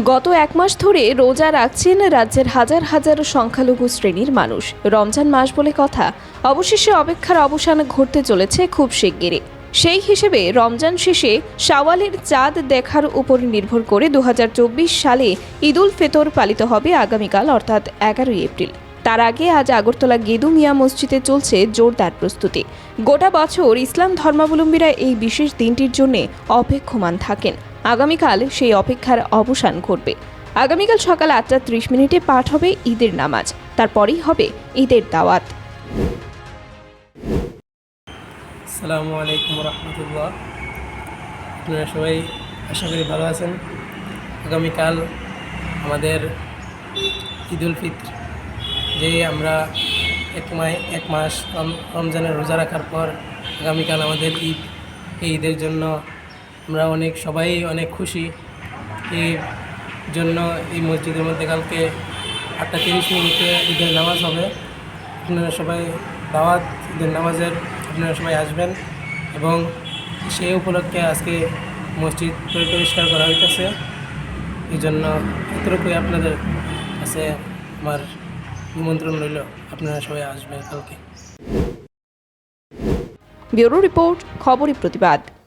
গত এক মাস ধরে রোজা রাখছেন রাজ্যের হাজার হাজার সংখ্যালঘু শ্রেণির মানুষ। রমজান মাস বলে কথা। অবশেষে অপেক্ষার অবসান ঘটতে চলেছে খুব শিগগিরই। সেই হিসেবে রমজান শেষে শাওয়ালের চাঁদ দেখার উপর নির্ভর করে দু হাজার চব্বিশ সালে ঈদুল ফেতর পালিত হবে আগামীকাল, অর্থাৎ এগারোই এপ্রিল। তার আগে আজ আগরতলা গেদু মিয়া মসজিদে চলছে জোরদার প্রস্তুতি। গোটা বছর ইসলাম ধর্মাবলম্বীরা এই বিশেষ দিনটির জন্য অপেক্ষমান থাকেন। আগামীকাল সেই অপেক্ষার অবসান ঘটবে। আগামীকাল সকাল আটটা ত্রিশ মিনিটে পাঠ হবে ঈদের নামাজ, তারপরেই হবে ঈদের দাওয়াত। আসসালামু আলাইকুম রহমতুল্লাহ। আপনারা সবাই আশা করি ভালো আছেন। আগামীকাল আমাদের ঈদুল ফিত্র, যে আমরা এক মাস এক মাস রমজানের রোজা রাখার পর আগামীকাল আমাদের ঈদ। এই ঈদের জন্য আমরা অনেক, সবাই অনেক খুশি। এই জন্য এই মসজিদের মধ্যে কালকে আটটা তিরিশ মিনিটে ঈদের নামাজ হবে। আপনারা সবাই দাওয়াত, ঈদের নামাজের আপনারা সবাই আসবেন এবং সেই উপলক্ষে আজকে মসজিদ পরি- পরিষ্কার করা হইতেছে। এই জন্য এতটুকুই আপনাদের কাছে আমার নিমন্ত্রণ রইল। আপনারা সবাই আসবেন কালকে। ব্যুরো রিপোর্ট, খবরই প্রতিবাদ।